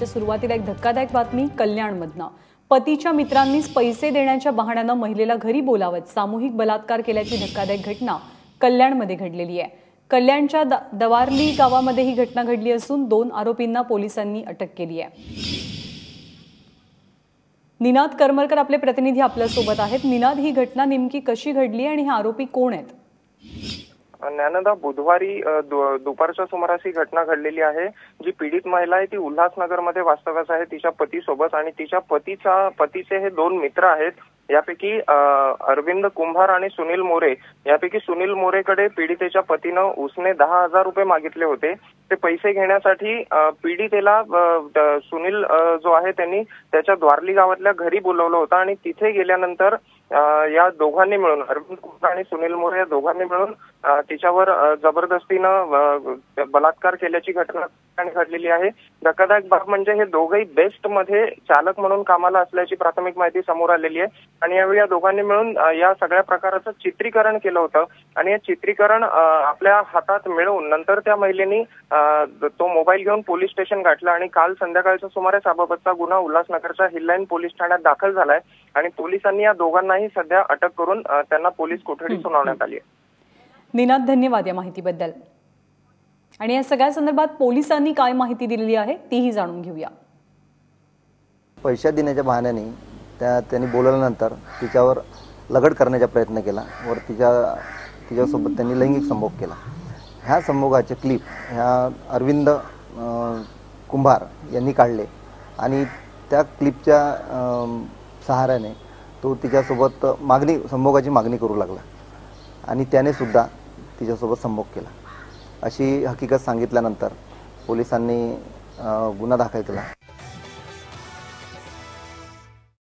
बुलेटिनच्या सुरुवातीला एक धक्कादायक बातमी कल्याणमधनं. पतीच्या मित्रांनीच पैसे देण्याच्या बहाण्यानं महिलेला घरी बोलावत सामूहिक बलात्कार केल्याची धक्कादायक घटना कल्याणमध्ये घडलेली आहे. कल्याणच्या द- दवारली गावामध्ये ही घटना घडली असून दोन आरोपींना पोलिसांनी अटक केली आहे. निनाद करमरकर आपले प्रतिनिधी आपल्यासोबत आहेत. निनाद ही घटना नेमकी कशी घडली आणि हे आरोपी कोण आहेत? ज्ञानदा बुधवारी दुपारच्या सुमारास ही घटना घडलेली आहे. जी पीडित महिला आहे ती उल्हासनगरमध्ये वास्तव्यास आहे. तिच्या पतीसोबत आणि तिच्या पतीचा पतीचे हे दोन मित्र आहेत. यापैकी अरविंद कुंभार आणि सुनील मोरे. यापैकी सुनील मोरेकडे पीडितेच्या पतीनं उसने दहा हजार रुपये मागितले होते. ते पैसे घेण्यासाठी पीडितेला सुनील जो आहे त्यांनी त्याच्या द्वारली गावातल्या घरी बोलवलं होतं आणि तिथे गेल्यानंतर या दोघांनी मिळून अरविंद कुंभार आणि सुनील मोरे या दोघांनी मिळून तिच्यावर जबरदस्तीनं बलात्कार केल्याची घटना घडलेली आहे. धक्कादायक बाब म्हणजे हे दोघही बेस्टमध्ये चालक म्हणून कामाला असल्याची प्राथमिक माहिती समोर आलेली आहे. आणि यावेळी या दोघांनी मिळून या सगळ्या प्रकाराचं चित्रीकरण केलं होतं. आणि हे चित्रीकरण आपल्या हातात मिळवून नंतर त्या महिलेनी तो मोबाईल घेऊन पोलीस स्टेशन गाठलं आणि काल संध्याकाळच्या सुमारास याबाबतचा गुन्हा उल्हासनगरच्या हिललाईन पोलीस ठाण्यात दाखल झालाय आणि पोलिसांनी या दोघांनाही सध्या अटक करून त्यांना पोलीस कोठडी सुनावण्यात आली आहे. निनाद धन्यवाद या माहितीबद्दल. आणि या सगळ्या संदर्भात पोलिसांनी काय माहिती दिलेली आहे तीही जाणून घेऊया. पैसे देण्याच्या बहाण्याने त्या त्यांनी बोलवल्यानंतर तिच्यावर लगड करण्याचा प्रयत्न केला. वर तिच्या तिच्यासोबत त्यांनी लैंगिक संभोग केला. ह्या संभोगाचे क्लिप ह्या अरविंद कुंभार यांनी काढले. आणि त्या क्लिपच्या सहाऱ्याने तो तिच्यासोबत मागणी संभोगाची मागणी करू लागला. आणि त्याने सुद्धा तिच्यासोबत संभोग केला. अशी हकीकत सांगितल्यानंतर पोलिसांनी गुन्हा दाखल केला.